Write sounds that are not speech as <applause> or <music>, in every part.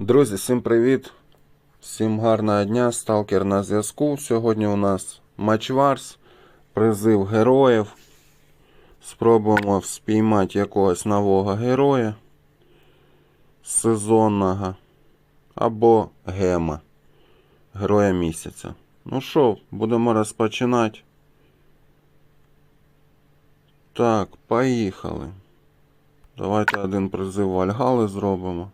Друзі, всім привіт! Всім гарного дня, сталкер на зв'язку. Сьогодні у нас матч Варс, призив героїв. Спробуємо спіймати якогось нового героя сезонного або гема. Героя місяця. Ну що, будемо розпочинати. Так, поїхали. Давайте один призив Вальгали зробимо.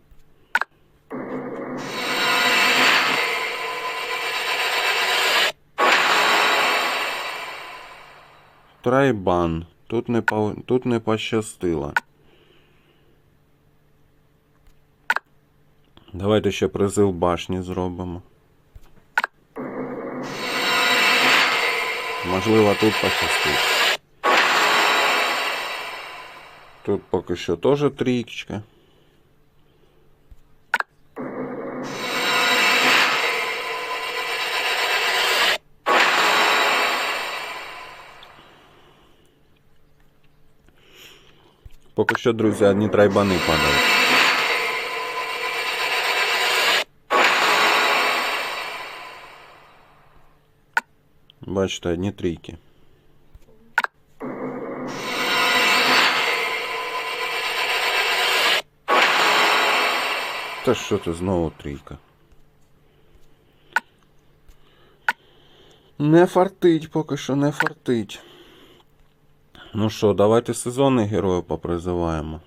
Трайбан. Тут не, по... Тут не пощастило. Давайте ще призив башні зробимо. Можливо, тут пощастить. Тут поки що теж трійка. Поки що, друзі, одні трайбани падають. Бачите, одні трійки. Та що ти знову трійка? Не фартить, поки що не фартить. Ну що, давайте сезонних героїв попризиваємо.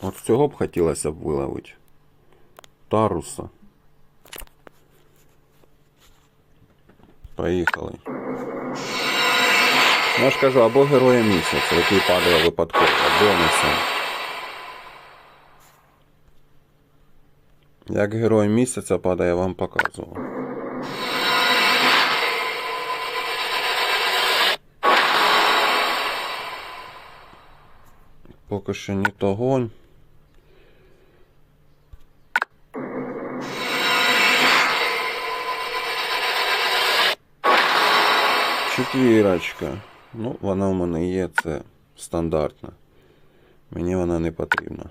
От цього б хотілося б виловити. Таруса. Поїхали. Ну, я ж кажу, або героя місяця, який падає випадково, бонусом. Як герой місяця падає, я вам показував. Поки що не того. Четвірочка. Ну, вона в мене є, це стандартна. Мені вона не потрібна.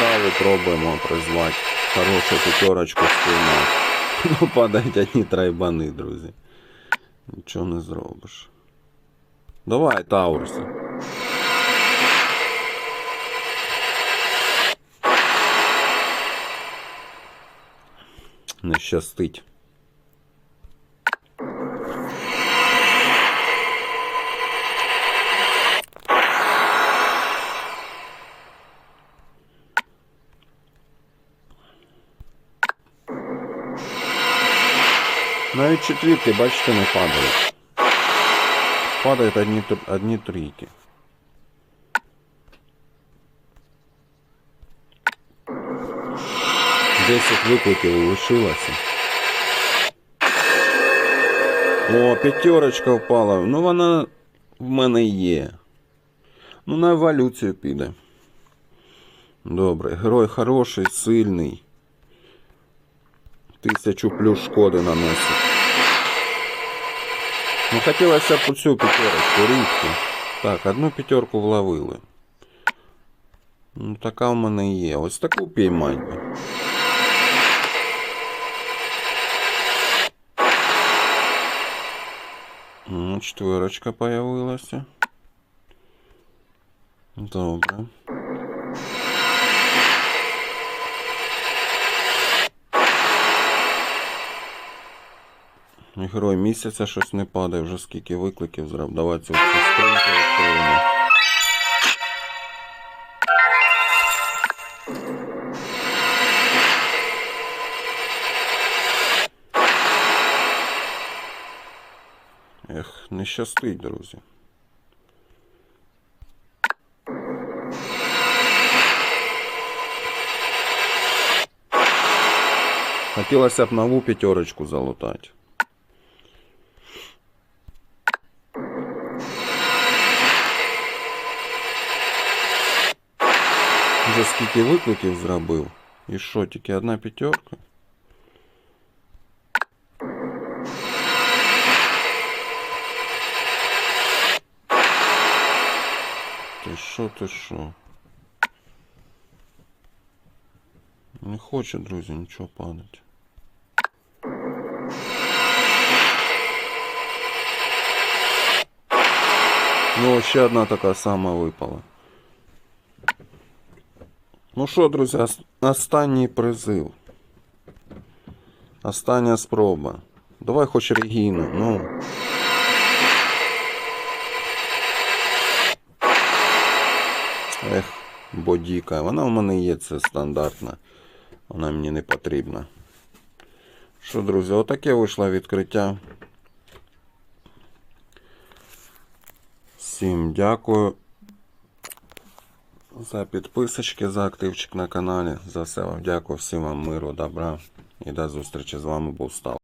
Каву пробуємо призвати. Хорошу п'ятерочку спіймати. <laughs> Ну, падають одні трайбани, друзі. Нічого не зробиш. Давай, Таурси. Не щастить. Навіть четвірки, бачите, не падають. Падають одні, тр- одні трійки. Десять викликів лишилося. О, п'ятерочка впала. Ну вона в мене є. Ну на еволюцію піде. Добре, герой хороший, сильний. Тисячу плюс шкоди наносить. Ну хотілося б цю п'ятерочку, рідку. Так, одну п'ятерку вловили. Ну, така в мене є. Ось таку піймать Ну, четверочка появилася. Добре. Герой місяця щось не падає, вже скільки викликів зробив. Давайте цю скриньку відкриємо. Ех, не щастить, друзі. Хотілося б нову п'ятерочку залутати. Вже скільки викликів зробив. І що, тільки одна п'ятерка? Ти що, ти що? Не хоче, друзі, нічого падати. Ну, ще одна така сама випала. Ну що, друзі, ос- останній призив. Остання спроба. Давай хоч Регіну, ну. Ех, бодіка. Вона в мене є, це стандартна. Вона мені не потрібна. Що, друзі, отаке вийшло відкриття. Всім дякую за підписочки, за активчик на каналі. За все вам дякую. Всім вам миру, добра. І до зустрічі з вами був Стал.